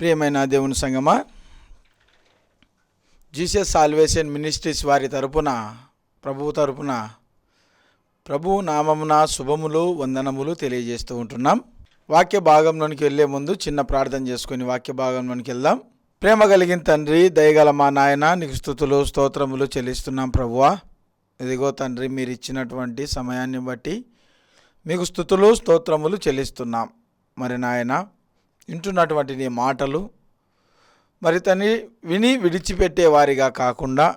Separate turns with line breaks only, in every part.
ప్రియమైన దేవుని సంగమా జీసస్ సాల్వేషన్ మినిస్ట్రీస్ వారి తరపున ప్రభువు తరపున ప్రభువు నామమున శుభములు వందనములు తెలియజేస్తూ ఉంటున్నాం. వాక్య భాగంలోనికి వెళ్ళే ముందు చిన్న ప్రార్థన చేసుకుని వాక్య భాగంలోనికి వెళ్దాం. ప్రేమ కలిగిన తండ్రి దయగల మా నాయన నీకు స్థుతులు స్తోత్రములు చెల్లిస్తున్నాం ప్రభువా. ఇదిగో తండ్రి మీరు ఇచ్చినటువంటి సమయాన్ని బట్టి మీకు స్థుతులు స్తోత్రములు చెల్లిస్తున్నాం. మరి నాయన వింటున్నటువంటి నీ మాటలు. మరి తని విని విడిచిపెట్టేవారిగా కాకుండా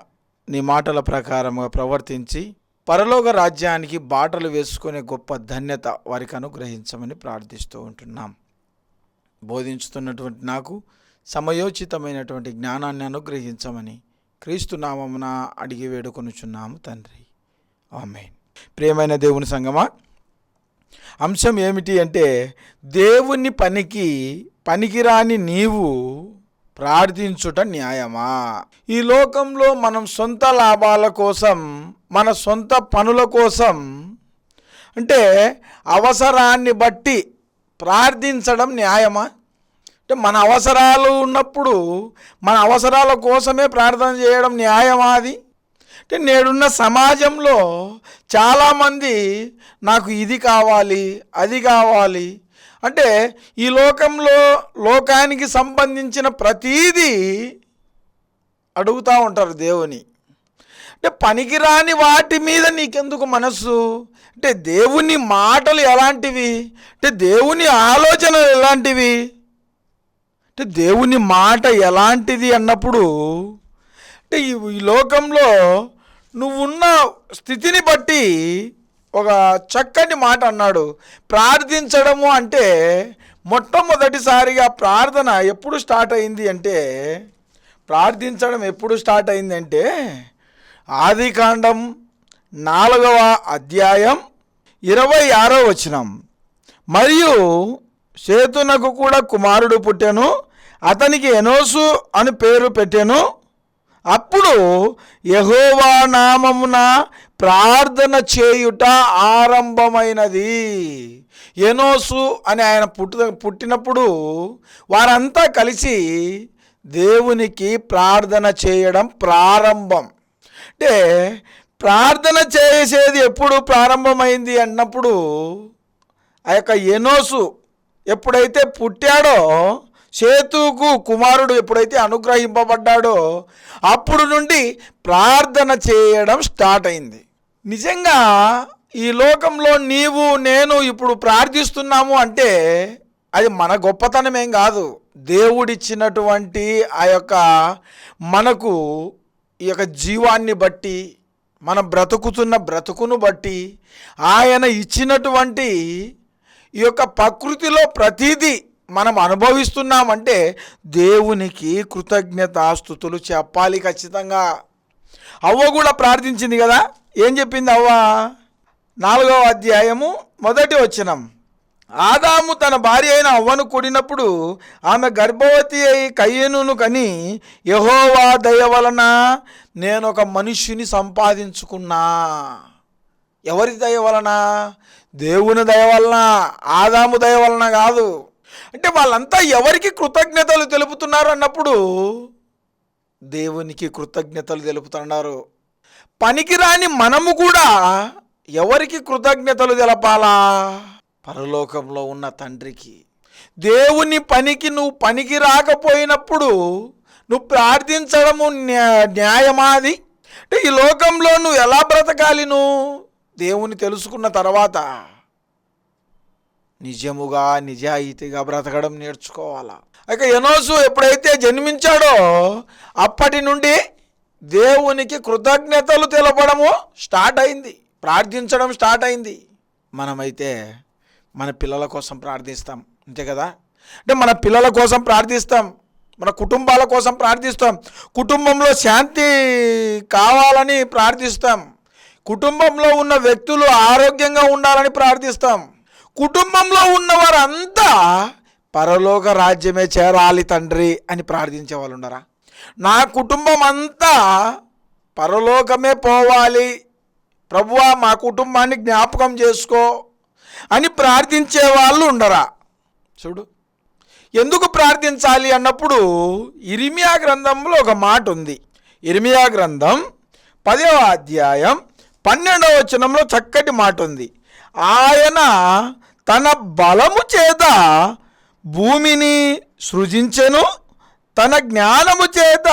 నీ మాటల ప్రకారముగా ప్రవర్తించి పరలోక రాజ్యానికి బాటలు వేసుకునే గొప్ప ధన్యత వారికి అనుగ్రహించమని ప్రార్థిస్తూ ఉంటున్నాం. బోధించుతున్నటువంటి నాకు సమయోచితమైనటువంటి జ్ఞానాన్ని అనుగ్రహించమని క్రీస్తు నామమున అడిగి వేడుకొనుచున్నాము తండ్రి. ఆమె ప్రియమైన దేవుని సంగమా అంశం ఏమిటి అంటే దేవుని పనికి పనికిరాని నీవు ప్రార్థించుట న్యాయమా? ఈ లోకంలో మనం సొంత లాభాల కోసం మన సొంత పనుల కోసం అంటే అవసరాన్ని బట్టి ప్రార్థించడం న్యాయమా? అంటే మన అవసరాలు ఉన్నప్పుడు మన అవసరాల కోసమే ప్రార్థన చేయడం న్యాయమా అది? అంటే నేడున్న సమాజంలో చాలామంది నాకు ఇది కావాలి అది కావాలి. అంటే ఈ లోకంలో లోకానికి సంబంధించిన ప్రతీదీ అడుగుతూ ఉంటారు దేవుని. అంటే పనికిరాని వాటి మీద నీకెందుకు మనస్సు? అంటే దేవుని మాటలు ఎలాంటివి? అంటే దేవుని ఆలోచనలు ఎలాంటివి? అంటే దేవుని మాట ఎలాంటిది అన్నప్పుడు అంటే ఈ ఈ లోకంలో నువ్వున్న స్థితిని బట్టి ఒక చక్కని మాట అన్నాడు. ప్రార్థించడము అంటే మొట్టమొదటిసారిగా ప్రార్థన ఎప్పుడు స్టార్ట్ అయింది అంటే ప్రార్థించడం ఎప్పుడు స్టార్ట్ అయింది అంటే నాలుగవ అధ్యాయం ఇరవై ఆరో వచనం. మరియు సేతునకు కూడా కుమారుడు పుట్టెను అతనికి ఎనోసు అని పేరు పెట్టెను అప్పుడు యహోవా నామమున ప్రార్థన చేయుట ఆరంభమైనది. ఎనోసు అని ఆయన పుట్టు పుట్టినప్పుడు వారంతా కలిసి దేవునికి ప్రార్థన చేయడం ప్రారంభం. అంటే ప్రార్థన చేసేది ఎప్పుడు ప్రారంభమైంది అన్నప్పుడు ఆ యొక్క ఎనోసు ఎప్పుడైతే పుట్టాడో చేతుకు కుమారుడు ఎప్పుడైతే అనుగ్రహింపబడ్డాడో అప్పుడు నుండి ప్రార్థన చేయడం స్టార్ట్ అయింది. నిజంగా ఈ లోకంలో నీవు నేను ఇప్పుడు ప్రార్థిస్తున్నాము అంటే అది మన గొప్పతనమేం కాదు. దేవుడిచ్చినటువంటి ఆ యొక్క మనకు ఈ యొక్క జీవాన్ని బట్టి మనం బ్రతుకుతున్న బ్రతుకును బట్టి ఆయన ఇచ్చినటువంటి ఈ యొక్క ప్రకృతిలో ప్రతిదీ మనం అనుభవిస్తున్నామంటే దేవునికి కృతజ్ఞతాస్థుతులు చెప్పాలి ఖచ్చితంగా. అవ్వ కూడా ప్రార్థించింది కదా? ఏం చెప్పింది అవ్వ? నాలుగవ అధ్యాయము మొదటి వచనం. ఆదాము తన భార్య అయిన అవ్వను కూడినప్పుడు ఆమె గర్భవతి అయి కయ్యనును కని యహోవా దయ వలన నేను ఒక మనిషిని సంపాదించుకున్నా. ఎవరి దయ వలన? దేవుని దయ వలన ఆదాము దయ వలన కాదు. అంటే వాళ్ళంతా ఎవరికి కృతజ్ఞతలు తెలుపుతున్నారు అన్నప్పుడు దేవునికి కృతజ్ఞతలు తెలుపుతున్నారు. పనికిరాని మనము కూడా ఎవరికి కృతజ్ఞతలు తెలపాలా? పరలోకంలో ఉన్న తండ్రికి. దేవుని పనికి నువ్వు పనికి రాకపోయినప్పుడు నువ్వు ప్రార్థించడము న్యాయమాది అంటే ఈ లోకంలో నువ్వు ఎలా బ్రతకాలి నువ్వు? దేవుని తెలుసుకున్న తర్వాత నిజముగా నిజాయితీగా బ్రతకడం నేర్చుకోవాలా? ఇక ఎనోసు ఎప్పుడైతే జన్మించాడో అప్పటి నుండి దేవునికి కృతజ్ఞతలు తెలపడము స్టార్ట్ అయింది. ప్రార్థించడం స్టార్ట్ అయింది. మనమైతే మన పిల్లల కోసం ప్రార్థిస్తాం. అంతే కదా? అంటే మన పిల్లల కోసం ప్రార్థిస్తాం. మన కుటుంబాల కోసం ప్రార్థిస్తాం. కుటుంబంలో శాంతి కావాలని ప్రార్థిస్తాం. కుటుంబంలో ఉన్న వ్యక్తులు ఆరోగ్యంగా ఉండాలని ప్రార్థిస్తాం. కుటుంబంలో ఉన్నవారంతా పరలోక రాజ్యమే చేరాలి తండ్రి అని ప్రార్థించే వాళ్ళు ఉండరా నా కుటుంబం అంతా పరలోకమే పోవాలి. ప్రభువా మా కుటుంబాన్ని జ్ఞాపకం చేసుకో అని ప్రార్థించే వాళ్ళు ఉండరా? చూడు ఎందుకు ప్రార్థించాలి అన్నప్పుడు ఇరిమియా గ్రంథంలో ఒక మాట ఉంది ఇరిమియా గ్రంథం పదవ అధ్యాయం పన్నెండవ వచనంలో చక్కటి మాట ఉంది ఆయన తన బలము చేత భూమిని సృజించెను తన జ్ఞానము చేత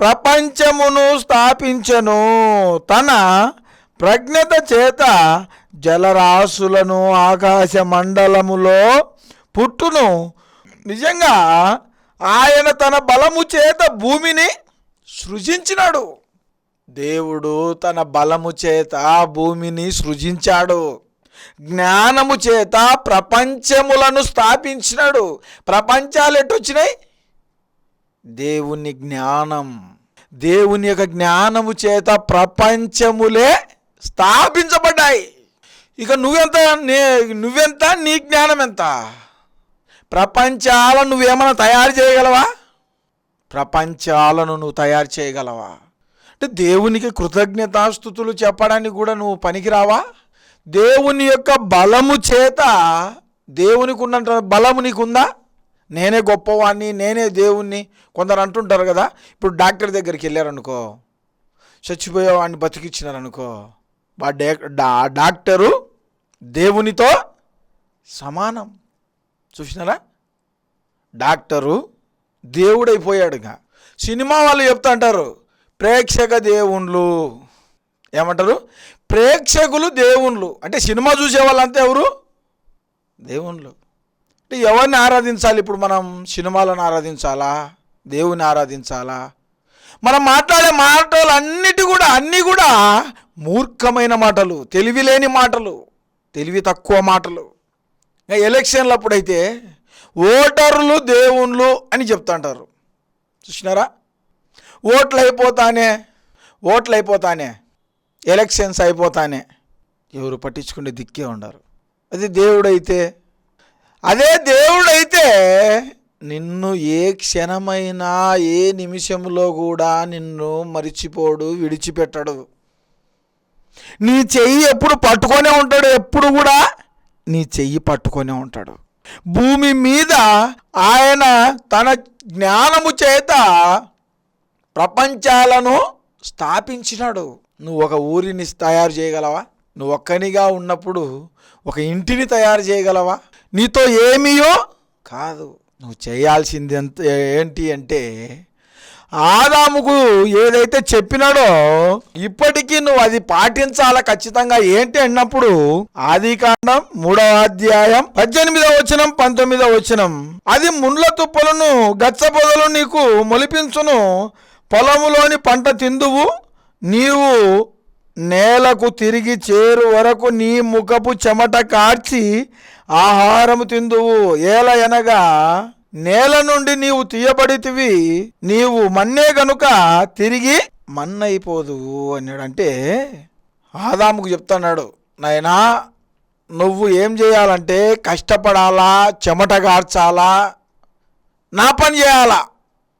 ప్రపంచమును స్థాపించెను. తన ప్రజ్ఞత చేత జలరాశులను ఆకాశ మండలములో పుట్టును. నిజంగా ఆయన తన బలము చేత భూమిని సృజించినాడు. దేవుడు తన బలము చేత భూమిని సృజించాడు. జ్ఞానము చేత ప్రపంచములను స్థాపించినాడు. ప్రపంచాలు ఎట్టొచ్చినాయి? దేవుని జ్ఞానం. దేవుని యొక్క జ్ఞానము చేత ప్రపంచములే స్థాపించబడ్డాయి. ఇక నువ్వెంత నే నువ్వెంత నీ జ్ఞానం ఎంత? ప్రపంచాలను నువ్వేమైనా తయారు చేయగలవా? ప్రపంచాలను నువ్వు తయారు చేయగలవా? అంటే దేవునికి కృతజ్ఞతాస్థుతులు చెప్పడానికి కూడా నువ్వు పనికిరావా? దేవుని యొక్క బలము చేత దేవునికి ఉన్నంత బలము నీకుందా? నేనే గొప్పవాణ్ణి నేనే దేవుణ్ణి కొందరు అంటుంటారు కదా. ఇప్పుడు డాక్టర్ దగ్గరికి వెళ్ళారనుకో చచ్చిపోయేవాడిని బతికిచ్చినారనుకో ఆ డే డాక్టరు దేవునితో సమానం. చూసినారా? డాక్టరు దేవుడైపోయాడుగా. సినిమా వాళ్ళు చెప్తా అంటారు ప్రేక్షక దేవుళ్ళు ఏమంటారు? ప్రేక్షకులు దేవుళ్ళు అంటే సినిమా చూసే వాళ్ళంతా ఎవరు? దేవుళ్ళు అంటే ఎవరిని ఆరాధించాలి? ఇప్పుడు మనం సినిమాలను ఆరాధించాలా? దేవుని ఆరాధించాలా? మనం మాట్లాడే మాటలు అన్నిటి కూడా అన్నీ కూడా మూర్ఖమైన మాటలు తెలివి లేని మాటలు తెలివి తక్కువ మాటలు. ఇంకా ఎలక్షన్లు అప్పుడైతే ఓటర్లు దేవుళ్ళు అని చెప్తుంటారు. చూసినారా? ఓట్లు అయిపోతానే ఓట్లు అయిపోతానే ఎలక్షన్స్ అయిపోతానే. ఎవరు పట్టించుకునే దిక్కే ఉండరు. అది దేవుడైతే అదే దేవుడైతే నిన్ను ఏ క్షణమైనా ఏ నిమిషంలో కూడా నిన్ను మరిచిపోడు విడిచిపెట్టడు. నీ చెయ్యి ఎప్పుడు పట్టుకొనే ఉంటాడు ఎప్పుడు కూడా నీ చెయ్యి పట్టుకొనే ఉంటాడు. భూమి మీద ఆయన తన జ్ఞానము చేత ప్రపంచాలను స్థాపించినాడు. నువ్వు ఒక ఊరిని తయారు చేయగలవా? నువ్వు ఒక్కనిగా ఉన్నప్పుడు ఒక ఇంటిని తయారు చేయగలవా? నీతో ఏమీయో కాదు. నువ్వు చేయాల్సింది ఎంత ఏంటి అంటే ఆదాముకు ఏదైతే చెప్పినాడో ఇప్పటికీ నువ్వు అది పాటించాల ఖచ్చితంగా ఏంటి అన్నప్పుడు ఆది కాండం మూడవ అధ్యాయం పద్దెనిమిదవ వచనం పంతొమ్మిదవ వచనం. అది ముండ్ల తుప్పలను గచ్చ పొదలు నీకు మొలిపించును. పొలములోని పంట తిందువు. నీవు నేలకు తిరిగి చేరు వరకు నీ ముఖపు చెమట కార్చి ఆహారము తిందువు. ఏల ఎనగా నేల నుండి నీవు తీయబడితివి నీవు మన్నే గనుక తిరిగి మన్నైపోదు అన్నాడంటే ఆదాముకు చెప్తున్నాడు నాయనా నువ్వు ఏం చేయాలంటే కష్టపడాలా చెమట కార్చాలా నా పని చేయాలా?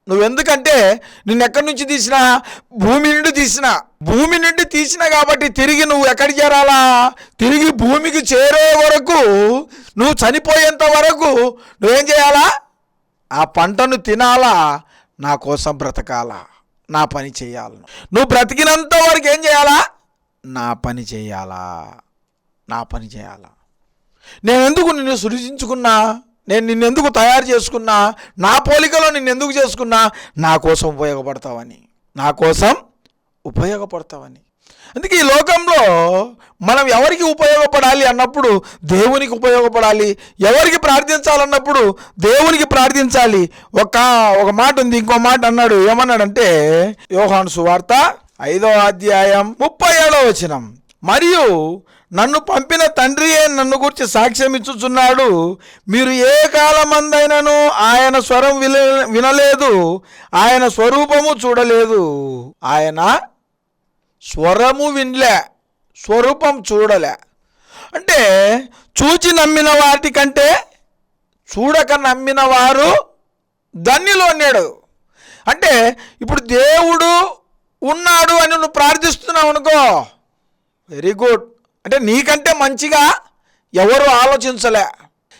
నువ్వెందుకంటే నిన్ను ఎక్కడి నుంచి తీసినా? భూమి నుండి తీసిన. భూమి నుండి తీసిన కాబట్టి తిరిగి నువ్వు ఎక్కడికి చేరాలా? తిరిగి భూమికి చేరే వరకు నువ్వు చనిపోయేంత వరకు నువ్వేం చేయాలా? ఆ పంటను తినాలా? నా కోసం బ్రతకాలా? నా పని చేయాలి? నువ్వు బ్రతికినంత వరకు ఏం చేయాలా? నా పని చేయాలా? నా పని చేయాలా? నేను ఎందుకు నిన్ను సృజించుకున్నా? నేను నిన్నెందుకు తయారు చేసుకున్నా? నా పోలికలో నిన్నెందుకు చేసుకున్నా? నా కోసం ఉపయోగపడతావని. నా కోసం ఉపయోగపడతావని. అందుకే ఈ లోకంలో మనం ఎవరికి ఉపయోగపడాలి అన్నప్పుడు దేవునికి ఉపయోగపడాలి. ఎవరికి ప్రార్థించాలన్నప్పుడు దేవునికి ప్రార్థించాలి. ఒక ఒక మాట ఉంది ఇంకో మాట అన్నాడు. ఏమన్నాడంటే యోహాను సువార్త ఐదో అధ్యాయం ముప్పై ఏడో వచనం. మరియు నన్ను పంపిన తండ్రియే నన్ను గురించి సాక్ష్యం ఇచ్చుచున్నాడు మీరు ఏ కాలమందైనను ఆయన స్వరం విల వినలేదు ఆయన స్వరూపము చూడలేదు. ఆయన స్వరము వినలే స్వరూపం చూడలే. అంటే చూచి నమ్మిన వాటికంటే చూడక నమ్మిన వారు ధన్యులు అన్నాడు. అంటే ఇప్పుడు దేవుడు ఉన్నాడు అని నువ్వు ప్రార్థిస్తున్నావు అనుకో వెరీ గుడ్. అంటే నీకంటే మంచిగా ఎవరు ఆలోచించలే.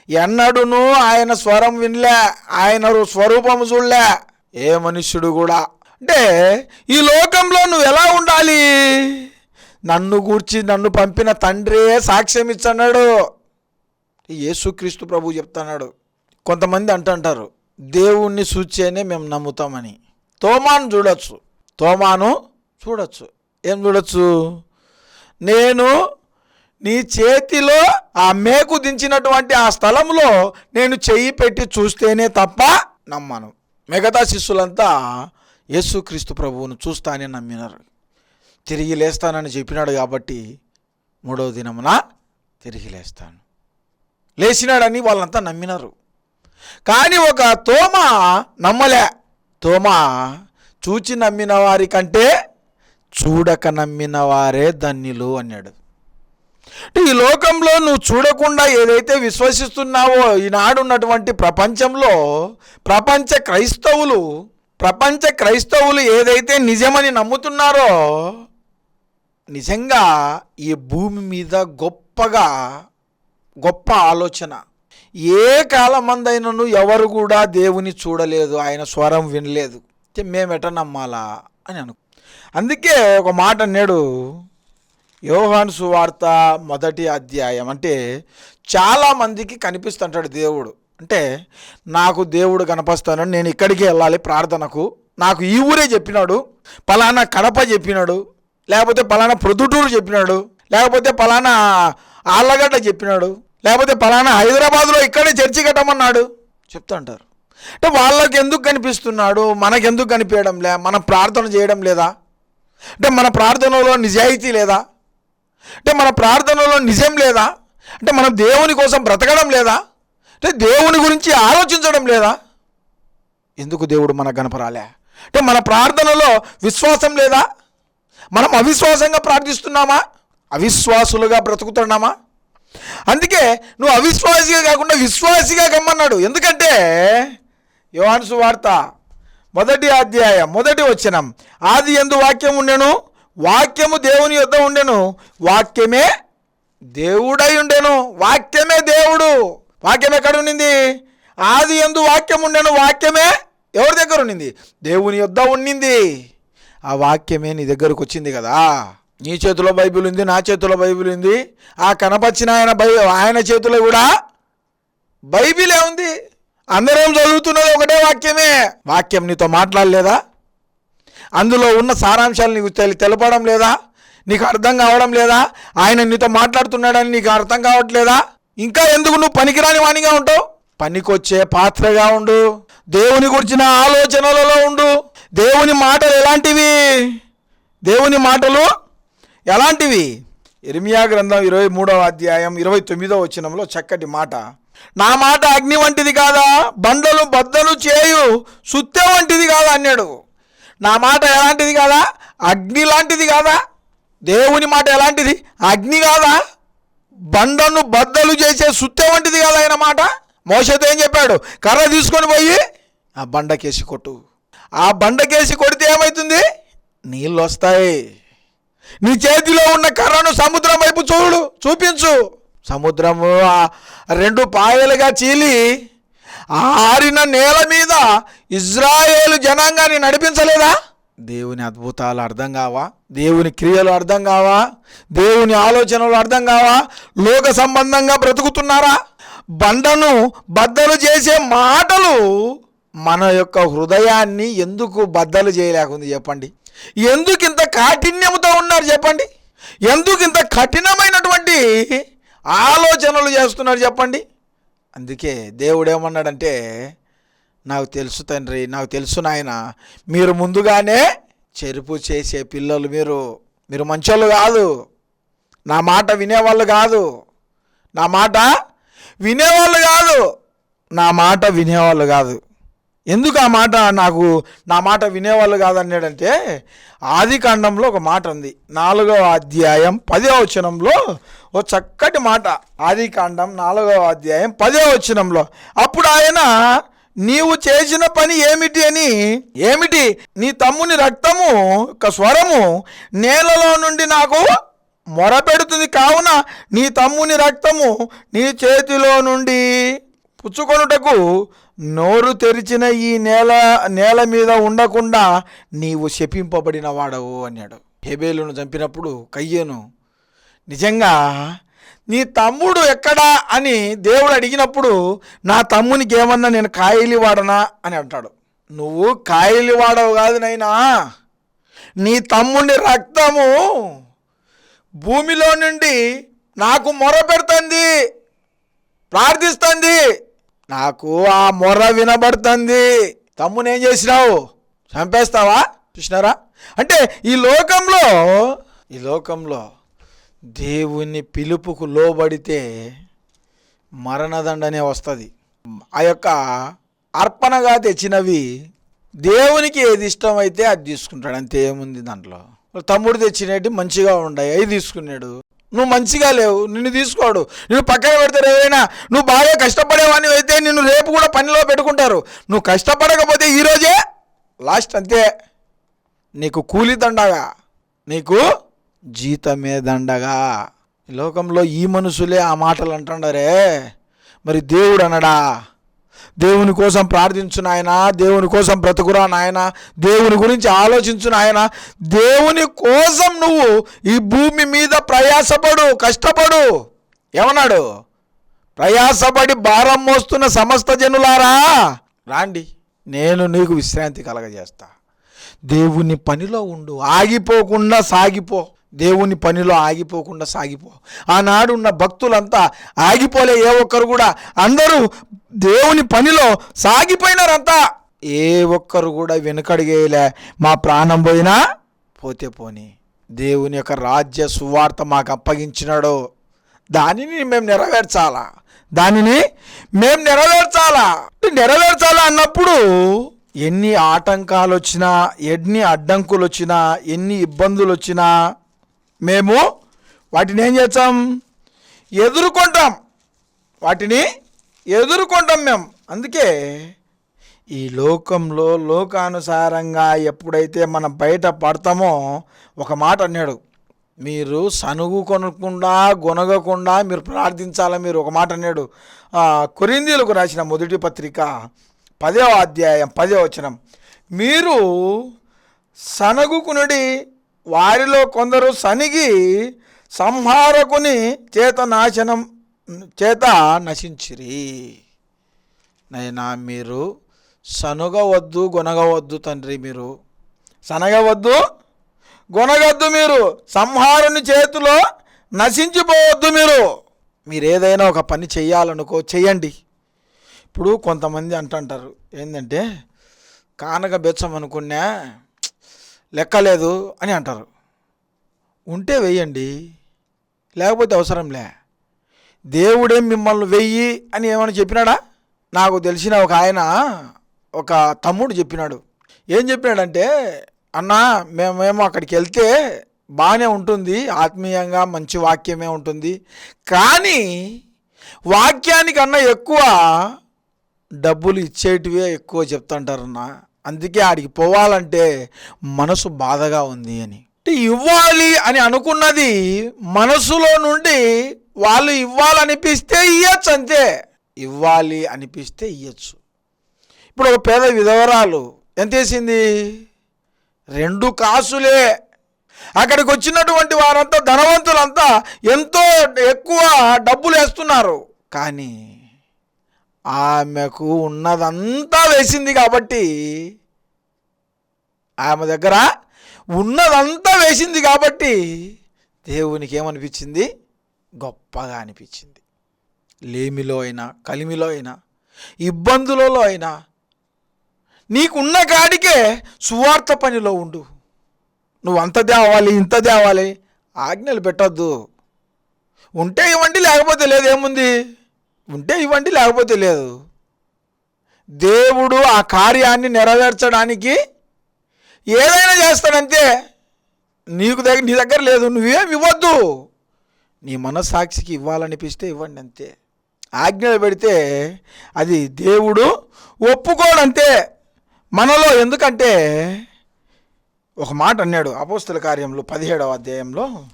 ఎన్నడును ఆయన స్వరం వినలే ఆయన స్వరూపము చూడలే. ఏ మనుష్యుడు కూడా. అంటే ఈ లోకంలో నువ్వు ఎలా ఉండాలి? నన్ను గూర్చి నన్ను పంపిన తండ్రే సాక్ష్యం ఇచ్చన్నాడు యేసుక్రీస్తు ప్రభు చెప్తున్నాడు. కొంతమంది అంటుంటారు దేవుణ్ణి సూచేనే మేము నమ్ముతామని. తోమాను చూడొచ్చు. తోమాను చూడొచ్చు. ఏం చూడొచ్చు? నేను నీ చేతిలో ఆ మేకు దించినటువంటి ఆ స్థలంలో నేను చెయ్యి పెట్టి చూస్తేనే తప్ప నమ్మను. మిగతా శిష్యులంతా యేసుక్రీస్తు ప్రభువును చూస్తానే నమ్మినారు. తిరిగి లేస్తానని చెప్పినాడు కాబట్టి మూడవ దినమున తిరిగి లేస్తాను. లేచినాడని వాళ్ళంతా నమ్మినారు. కానీ ఒక తోమ నమ్మలే. తోమ చూచి నమ్మిన వారి కంటే చూడక నమ్మిన వారే ధన్యులు అన్నాడు. అంటే ఈ లోకంలో నువ్వు చూడకుండా ఏదైతే విశ్వసిస్తున్నావో ఈనాడున్నటువంటి ప్రపంచంలో ప్రపంచ క్రైస్తవులు ప్రపంచ క్రైస్తవులు ఏదైతే నిజమని నమ్ముతున్నారో నిజంగా ఈ భూమి మీద గొప్పగా గొప్ప ఆలోచన. ఏ కాలమందైనను ఎవరు కూడా దేవుని చూడలేదు ఆయన స్వరం వినలేదు. మేము ఎట నమ్మాలా? అని అను అందుకే ఒక మాట నేడు యోహాను సువార్త మొదటి అధ్యాయం అంటే చాలామందికి కనిపిస్తుంటాడు దేవుడు. అంటే నాకు దేవుడు కనపస్తాను నేను ఇక్కడికి వెళ్ళాలి ప్రార్థనకు. నాకు ఈ ఊరే చెప్పినాడు పలానా కడప చెప్పినాడు లేకపోతే పలానా ప్రొద్దుటూరు చెప్పినాడు లేకపోతే పలానా ఆళ్ళగడ్డ చెప్పినాడు లేకపోతే పలానా హైదరాబాద్లో ఇక్కడే చర్చి కట్టమన్నాడు చెప్తుంటారు. అంటే వాళ్ళకి ఎందుకు కనిపిస్తున్నాడు? మనకెందుకు కనిపించడం లే? మనం ప్రార్థన చేయడం లేదా? అంటే మన ప్రార్థనలో నిజాయితీ లేదా? అంటే మన ప్రార్థనలో నిజం లేదా? అంటే మనం దేవుని కోసం బ్రతకడం లేదా? అంటే దేవుని గురించి ఆలోచించడం లేదా? ఎందుకు దేవుడు మన కనపరాలే అంటే మన ప్రార్థనలో విశ్వాసం లేదా? మనం అవిశ్వాసంగా ప్రార్థిస్తున్నామా? అవిశ్వాసులుగా బ్రతుకుతున్నామా? అందుకే నువ్వు అవిశ్వాసిగా కాకుండా విశ్వాసిగా కమ్మన్నాడు ఎందుకంటే యోహాన్సు వార్త మొదటి అధ్యాయం మొదటి వచ్చినం ఆది ఎందు వాక్యం ఉండెను వాక్యము దేవుని యొద్ద ఉండెను. వాక్యమే దేవుడై ఉండెను. వాక్యమే దేవుడు. వాక్యం ఎక్కడ ఉండింది ఆది ఎందు వాక్యం ఉండెను. వాక్యమే ఎవరి దగ్గర ఉండింది దేవుని యొద్ద ఉండింది. ఆ వాక్యమే నీ దగ్గరకు వచ్చింది కదా. నీ చేతిలో బైబిల్ ఉంది నా చేతిలో బైబిల్ ఉంది. ఆ కనపచ్చిన ఆయన బై ఆయన చేతిలో కూడా బైబిలే ఉంది. అందరం చదువుతున్నది ఒకటే వాక్యమే. వాక్యం నీతో మాట్లాడలేదా? అందులో ఉన్న సారాంశాలు నీకు తెలి తెలపడం లేదా? నీకు అర్థం కావడం లేదా? ఆయన నీతో మాట్లాడుతున్నాడని నీకు అర్థం కావట్లేదా? ఇంకా ఎందుకు నువ్వు పనికిరాని వాణిగా ఉంటావు పనికొచ్చే పాత్రగా ఉండు. దేవుని గురించిన ఆలోచనలలో ఉండు. దేవుని మాటలు ఎలాంటివి? దేవుని మాటలు ఎలాంటివి? ఇర్మియా గ్రంథం ఇరవై మూడవ అధ్యాయం ఇరవై తొమ్మిదవ వచనంలో చక్కటి మాట. నా మాట అగ్ని వంటిది కాదా? బండలు బద్దలు చేయు సుత్తే వంటిది కాదా? అన్నాడు. నా మాట ఎలాంటిది కాదా? అగ్ని లాంటిది కాదా? దేవుని మాట ఎలాంటిది? అగ్ని కాదా? బండను బద్దలు చేసే సుత్తె వంటిది కాదా ఆయన మాట? మోసతో ఏం చెప్పాడు? కర్ర తీసుకొని పోయి ఆ బండకేసి కొట్టు. ఆ బండకేసి కొడితే ఏమవుతుంది నీళ్ళు వస్తాయి. నీ చేతిలో ఉన్న కర్రను సముద్రం వైపు చూడు చూపించు. సముద్రము రెండు పాయలుగా చీలి ఆరిన నేల మీద ఇజ్రాయేలు జనాంగాన్ని నడిపించలేదా? దేవుని అద్భుతాలు అర్థం కావా? దేవుని క్రియలు అర్థం కావా? దేవుని ఆలోచనలు అర్థం కావా? లోక సంబంధంగా బ్రతుకుతున్నారా? బండను బద్దలు చేసే మాటలు మన యొక్క హృదయాన్ని ఎందుకు బద్దలు చేయలేకుంది చెప్పండి? ఎందుకు ఇంత కాఠిన్యముతో ఉన్నారు చెప్పండి? ఎందుకు ఇంత కఠినమైనటువంటి ఆలోచనలు చేస్తున్నారు చెప్పండి? అందుకే దేవుడు ఏమన్నాడంటే నాకు తెలుసు తండ్రి నాకు తెలుసు నాయన మీరు ముందుగానే చెరుపు చేసే పిల్లలు మీరు. మీరు మంచోళ్ళు కాదు. నా మాట వినేవాళ్ళు కాదు. నా మాట వినేవాళ్ళు కాదు. నా మాట వినేవాళ్ళు కాదు. ఎందుకు ఆ మాట నాకు నా మాట వినేవాళ్ళు కాదన్నాడంటే ఆది కాండంలో ఒక మాట ఉంది. నాలుగవ అధ్యాయం పదవ వచనంలో ఓ చక్కటి మాట. ఆది కాండం నాలుగవ అధ్యాయం పదే వచనంలో. అప్పుడు ఆయన నీవు చేసిన పని ఏమిటి అని ఏమిటి? నీ తమ్ముని రక్తము ఒక స్వరము నేలలో నుండి నాకు మొరపెడుతుంది. కావున నీ తమ్ముని రక్తము నీ చేతిలో నుండి పుచ్చుకొనుటకు నోరు తెరిచిన ఈ నేల నేల మీద ఉండకుండా నీవు శపింపబడిన వాడవు అన్నాడు. హెబేలును చంపినప్పుడు కయ్యను నిజంగా నీ తమ్ముడు ఎక్కడా అని దేవుడు అడిగినప్పుడు నా తమ్మునికి ఏమన్నా నేను కాయలి వాడనా అని అంటాడు. నువ్వు కాయలి వాడవు కాదు నైనా. నీ తమ్ముని రక్తము భూమిలో నుండి నాకు మొర పెడుతుంది ప్రార్థిస్తుంది. నాకు ఆ మొర వినబడుతుంది. తమ్ముని ఏం చేసినావు? చంపేస్తావా? చూసినారా? అంటే ఈ లోకంలో ఈ లోకంలో దేవుని పిలుపుకు లోబడితే మరణదండనే వస్తుంది. ఆ యొక్క అర్పణగా తెచ్చినవి దేవునికి ఏది ఇష్టమైతే అది తీసుకుంటాడు. అంతే ఏముంది దాంట్లో? తమ్ముడు తెచ్చినట్టు మంచిగా ఉన్నాయి అవి తీసుకున్నాడు. నువ్వు మంచిగా లేవు. నిన్ను తీసుకోడు. నిన్ను పక్కన పెడతారు ఏదైనా నువ్వు బాగా కష్టపడేవాడిని అయితే నిన్ను రేపు కూడా పనిలో పెట్టుకుంటారు. నువ్వు కష్టపడకపోతే ఈరోజే లాస్ట్ అంతే. నీకు కూలి దండగా నీకు జీతమే దండగా. లోకంలో ఈ మనుషులే ఆ మాటలు అంటుండరే మరి దేవుడు అనడా? దేవుని కోసం ప్రార్థించు నాయన దేవుని కోసం బ్రతుకురా నాయన దేవుని గురించి ఆలోచించు నాయన. దేవుని కోసం నువ్వు ఈ భూమి మీద ప్రయాసపడు కష్టపడు. ఏమన్నాడు? ప్రయాసపడి భారం మోస్తున్న సమస్త జనులారా రాండి నేను నీకు విశ్రాంతి కలగజేస్తా. దేవుని పనిలో ఉండు ఆగిపోకుండా సాగిపో. దేవుని పనిలో ఆగిపోకుండా సాగిపో. ఆనాడు ఉన్న భక్తులంతా ఆగిపోలే ఏ ఒక్కరు కూడా. అందరూ దేవుని పనిలో సాగిపోయినారంతా. ఏ ఒక్కరు కూడా వెనుకడిగేయలే. మా ప్రాణం పోయినా పోతే పోని. దేవుని యొక్క రాజ్య సువార్త మాకు అప్పగించినాడు. దానిని మేము నెరవేర్చాలా? దానిని మేము నెరవేర్చాలా? నెరవేర్చాలా అన్నప్పుడు ఎన్ని ఆటంకాలు వచ్చినా ఎన్ని అడ్డంకులు వచ్చినా ఎన్ని ఇబ్బందులు వచ్చినా మేము వాటిని ఏం చేస్తాం? ఎదుర్కొంటాం. వాటిని ఎదుర్కొంటాం మేము. అందుకే ఈ లోకంలో లోకానుసారంగా ఎప్పుడైతే మనం బయట పడతామో ఒక మాట అన్నాడు. మీరు సనుగు కొనకుండా గొనగకుండా మీరు ప్రార్థించాలని మీరు? ఒక మాట అన్నాడు. కొరిందీలకు రాసిన మొదటి పత్రిక పదో అధ్యాయం పదో వచనం. మీరు సనగుకునుడి వారిలో కొందరు సనిగి సంహారకుని చేత నాశనం చేత నశించిరి. నైనా మీరు సనుగవద్దు గొనగవద్దు తండ్రి మీరు. సనగవద్దు గొనగద్దు మీరు. సంహారుని చేతిలో నశించిపోవద్దు మీరు. మీరు ఏదైనా ఒక పని చేయాలనుకో చేయండి ఇప్పుడు కొంతమంది అంటుంటారు ఏంటంటే కానక బెచ్చం అనుకున్నా లెక్కలేదు అని అంటారు. ఉంటే వెయ్యండి లేకపోతే అవసరంలే. దేవుడేం మిమ్మల్ని వెయ్యి అని ఏమైనా చెప్పినాడా? నాకు తెలిసిన ఒక ఆయన ఒక తమ్ముడు చెప్పినాడు. ఏం చెప్పినాడంటే అన్నా మేమేమో అక్కడికి వెళ్తే బాగానే ఉంటుంది ఆత్మీయంగా మంచి వాక్యమే ఉంటుంది. కానీ వాక్యానికన్నా ఎక్కువ డబ్బులు ఇచ్చేటివే ఎక్కువ చెప్తుంటారన్న. అందుకే ఆడికి పోవాలంటే మనసు బాధగా ఉంది అని. అంటే ఇవ్వాలి అని అనుకున్నది మనసులో నుండి వాళ్ళు ఇవ్వాలనిపిస్తే ఇవ్వచ్చు అంతే. ఇవ్వాలి అనిపిస్తే ఇవ్వచ్చు ఇప్పుడు ఒక పేద విధవరాలు ఎంత వేసింది? రెండు కాసులే. అక్కడికి వచ్చినటువంటి వారంతా ధనవంతులంతా ఎంతో ఎక్కువ డబ్బులు వేస్తున్నారు. కానీ ఆమెకు ఉన్నదంతా వేసింది కాబట్టి ఆమె దగ్గర ఉన్నదంతా వేసింది కాబట్టి దేవునికి ఏమనిపించింది? గొప్పగా అనిపించింది. లేమిలో అయినా కలిమిలో అయినా ఇబ్బందులలో అయినా నీకున్న కాడికే సువార్త పనిలో ఉండు. నువ్వు అంత తేవాలి ఇంత తేవాలి ఆజ్ఞలు పెట్టద్దు. ఉంటే ఇవ్వండి లేకపోతే లేదు ఏముంది? ఉంటే ఇవ్వండి లేకపోతే లేదు. దేవుడు ఆ కార్యాన్ని నెరవేర్చడానికి ఏదైనా చేస్తాడంతే. నీకు దగ్గర నీ దగ్గర లేదు నువ్వేం ఇవ్వద్దు. నీ మనస్సాక్షికి ఇవ్వాలనిపిస్తే ఇవ్వండి అంతే. ఆజ్ఞలు పెడితే అది దేవుడు ఒప్పుకోడంతే. మనలో ఎందుకంటే ఒక మాట అన్నాడు అపోస్తుల కార్యంలో పదిహేడవ అధ్యాయంలో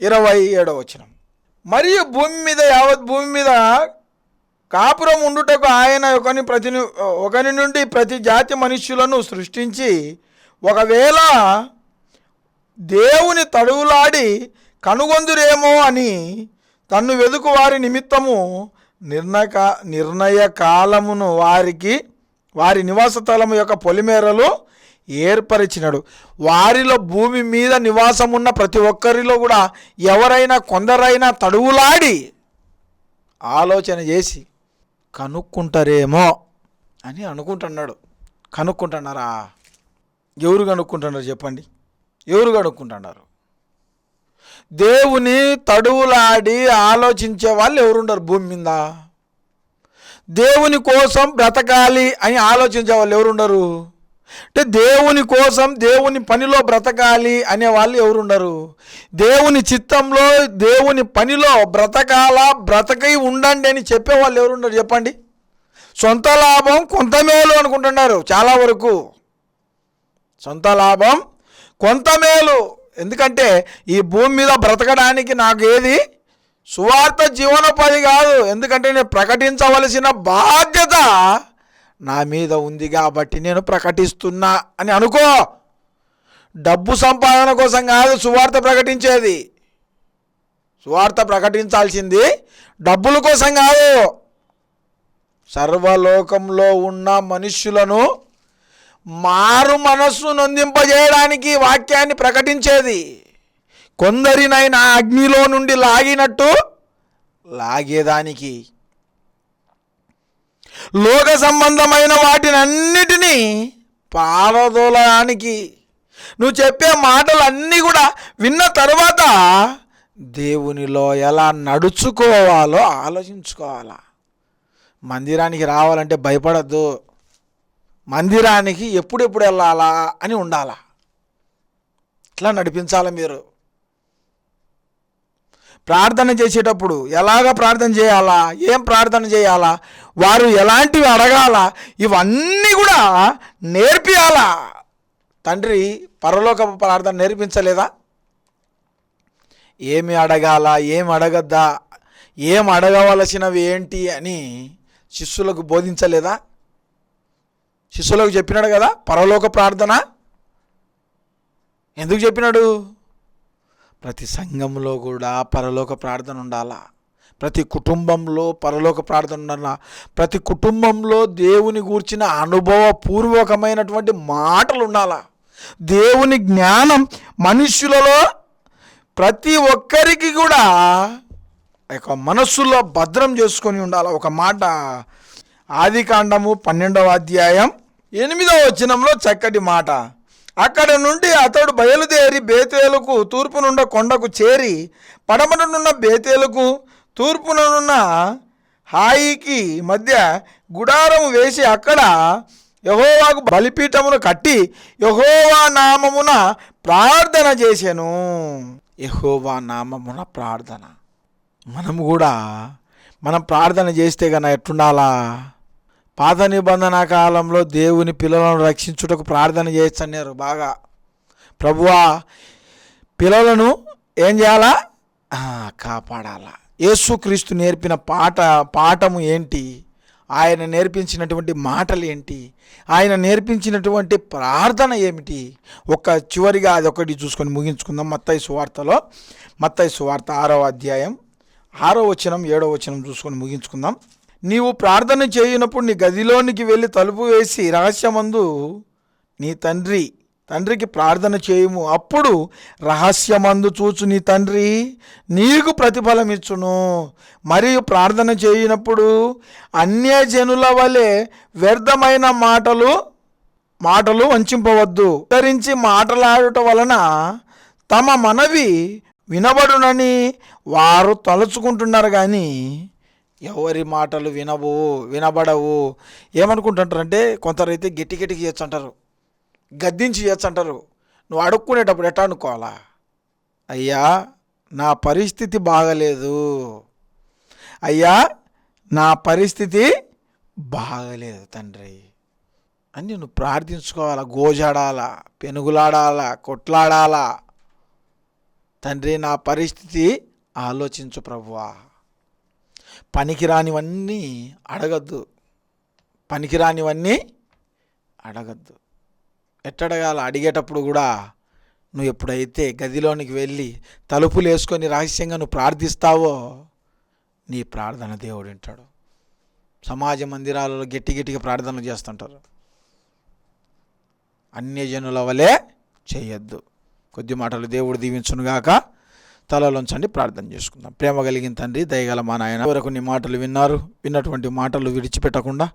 ఇరవై ఏడవ వచనం. మరియు భూమి మీద యావత్ భూమి మీద కాపురం ఉండుటకు ఆయన ఒకని ప్రతి ఒకని నుండి ప్రతి జాతి మనుష్యులను సృష్టించి ఒకవేళ దేవుని తడువులాడి కనుగొందురేమో అని తన్ను వెదుకు వారి నిమిత్తము నిర్ణక నిర్ణయ కాలమును వారికి వారి నివాస స్థలము యొక్క పొలిమేరలు ఏర్పరిచినాడు. వారిలో భూమి మీద నివాసం ఉన్న ప్రతి ఒక్కరిలో కూడా ఎవరైనా కొందరైనా తడువులాడి ఆలోచన చేసి కనుక్కుంటారేమో అని అనుకుంటున్నాడు. కనుక్కుంటున్నారా? ఎవరు కనుక్కుంటున్నారు చెప్పండి. ఎవరు కనుక్కుంటున్నారు? దేవుని తడువులాడి ఆలోచించే వాళ్ళు ఎవరుండరు భూమి మీద? దేవుని కోసం బ్రతకాలి అని ఆలోచించే వాళ్ళు ఎవరుండరు? అంటే దేవుని కోసం దేవుని పనిలో బ్రతకాలి అనే వాళ్ళు ఎవరుండరు? దేవుని చిత్తంలో దేవుని పనిలో బ్రతకాల బ్రతకై ఉండండి అని చెప్పే వాళ్ళు ఎవరుండరు చెప్పండి? సొంత లాభం కొంత మేలు అనుకుంటున్నారు చాలా వరకు. సొంత లాభం కొంత మేలు. ఎందుకంటే ఈ భూమి మీద బ్రతకడానికి నాకు ఏది? సువార్త జీవనోపాధి కాదు. ఎందుకంటే నేను ప్రకటించవలసిన బాధ్యత నా మీద ఉంది కాబట్టి నేను ప్రకటిస్తున్నా అని అనుకో. డబ్బు సంపాదన కోసం కాదు సువార్త ప్రకటించేది. సువార్త ప్రకటించాల్సింది డబ్బుల కోసం కాదు. సర్వలోకంలో ఉన్న మనుష్యులను మారు మనస్సు నొందింపజేయడానికి వాక్యాన్ని ప్రకటించేది. కొందరినైనా అగ్నిలో నుండి లాగినట్టు లాగేదానికి లోక సంబంధమైన వాటిని అన్నిటినీ పారదోలడానికి నువ్వు చెప్పే మాటలన్నీ కూడా విన్న తర్వాత దేవునిలో ఎలా నడుచుకోవాలో ఆలోచించుకోవాలా? మందిరానికి రావాలంటే భయపడద్దు. మందిరానికి ఎప్పుడెప్పుడు వెళ్ళాలా అని ఉండాలా? ఇట్లా నడిపించాలి మీరు? ప్రార్థన చేసేటప్పుడు ఎలాగ ప్రార్థన చేయాలా? ఏం ప్రార్థన చేయాలా? వారు ఎలాంటివి అడగాల? ఇవన్నీ కూడా నేర్పియాలా? తండ్రి పరలోక ప్రార్థన నేర్పించలేదా? ఏమి అడగాల? ఏం అడగద్దా? ఏం అడగవలసినవి ఏంటి అని శిష్యులకు బోధించలేదా? శిష్యులకు చెప్పినాడు కదా పరలోక ప్రార్థన? ఎందుకు చెప్పినాడు? ప్రతి సంఘంలో కూడా పరలోక ప్రార్థన ఉండాలా? ప్రతి కుటుంబంలో పరలోక ప్రార్థన ఉండాలా? ప్రతి కుటుంబంలో దేవుని గూర్చిన అనుభవపూర్వకమైనటువంటి మాటలు ఉండాలా దేవుని జ్ఞానం మనుష్యులలో ప్రతి ఒక్కరికి కూడా యొక్క మనస్సులో భద్రం చేసుకొని ఉండాలి? ఒక మాట ఆది కాండము పన్నెండవ అధ్యాయం ఎనిమిదవ వచనంలో చక్కటి మాట. అక్కడ నుండి అతడు బయలుదేరి బేతేలకు తూర్పునున్న కొండకు చేరి పడమటనున్న బేతేలకు తూర్పునున్న హాయికి మధ్య గుడారం వేసి అక్కడ యహోవాకు బలిపీఠమును కట్టి యహోవా నామమున ప్రార్థన చేశాను యహోవా నామమున ప్రార్థన. మనం కూడా మనం ప్రార్థన చేస్తే కన్నా ఎట్టుండాలా పాత నిబంధన కాలంలో దేవుని పిల్లలను రక్షించుటకు ప్రార్థన చేయొచ్చన్నారు బాగా. ప్రభువా పిల్లలను ఏం చేయాలా? కాపాడాలా. యేసుక్రీస్తు నేర్పిన పాట పాఠము ఏంటి? ఆయన నేర్పించినటువంటి మాటలు ఏంటి? ఆయన నేర్పించినటువంటి ప్రార్థన ఏమిటి? ఒక చివరిగా అది ఒకటి చూసుకొని ముగించుకుందాం మత్తయి సువార్తలో. మత్తయి సువార్త ఆరో అధ్యాయం ఆరో వచనం ఏడో వచనం చూసుకొని ముగించుకుందాం. నీవు ప్రార్థన చేయనప్పుడు నీ గదిలోనికి వెళ్ళి తలుపు వేసి రహస్యమందు నీ తండ్రి తండ్రికి ప్రార్థన చేయము. అప్పుడు రహస్యమందు చూచు నీ తండ్రి నీకు ప్రతిఫలం ఇచ్చును. మరియు ప్రార్థన చేయనప్పుడు అన్యజనుల వలె వ్యర్థమైన మాటలు మాటలు వంచింపవద్దు. ఉత్తరించి మాటలాడుట వలన తమ మనవి వినబడునని వారు తలుచుకుంటున్నారు కానీ ఎవరి మాటలు వినవు వినబడవు. ఏమనుకుంటుంటారంటే కొందరైతే గట్టి గట్టికి చేయొచ్చు గద్దించి చేయొచ్చు అంటారు నువ్వు అడుక్కునేటప్పుడు ఎట్లా అనుకోవాలా అయ్యా నా పరిస్థితి బాగలేదు. అయ్యా నా పరిస్థితి బాగలేదు తండ్రి. అని నువ్వు ప్రార్థించుకోవాలా గోజాడాలా పెనుగులాడాలా కొట్లాడాలా? తండ్రి నా పరిస్థితి ఆలోచించు ప్రభువా. పనికిరానివన్నీ అడగద్దు. పనికిరానివన్నీ అడగద్దు. ఎట్టడగాల అడిగేటప్పుడు కూడా నువ్వు ఎప్పుడైతే గదిలోనికి వెళ్ళి తలుపులు వేసుకొని రహస్యంగా నువ్వు ప్రార్థిస్తావో నీ ప్రార్థన దేవుడు వింటాడు. సమాజ మందిరాలలో గట్టి గట్టిగా ప్రార్థనలు చేస్తుంటారు. అన్యజనుల వలె చేయొద్దు. కొద్ది మాటలు దేవుడు దీవించునుగాక. తలలోంచండి ప్రార్థన చేసుకుందాం. ప్రేమ కలిగిన తండ్రి దయగల మా నాయన వరకు నీ మాటలు విన్నారు విన్నటువంటి మాటలు విడిచిపెట్టకుండా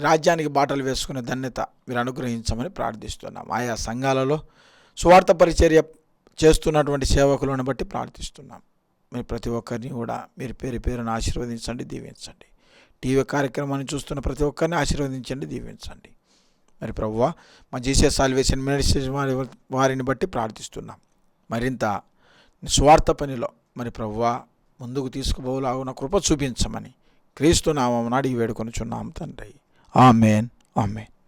రాజ్యానికి బాటలు వేసుకునే ధన్యత మీరు అనుగ్రహించమని ప్రార్థిస్తున్నాం. ఆయా సంఘాలలో స్వార్థ పరిచర్య చేస్తున్నటువంటి సేవకులను బట్టి ప్రార్థిస్తున్నాం. మీరు ప్రతి ఒక్కరిని కూడా మీరు పేరు పేరును ఆశీర్వదించండి దీవించండి. టీవీ కార్యక్రమాన్ని చూస్తున్న ప్రతి ఒక్కరిని ఆశీర్వదించండి దీవించండి. మరి ప్రభువ మా జీసీఎస్ సాల్వేషన్ మినిస్ట్రీ వారి వారిని బట్టి ప్రార్థిస్తున్నాం. మరింత స్వార్థ పనిలో మరి ప్రవ్వా ముందుకు తీసుకుపోలాగున కృప చూపించమని క్రీస్తు నామం అడిగి వేడుకొనుచున్నాం తండ్రి. Amen amen.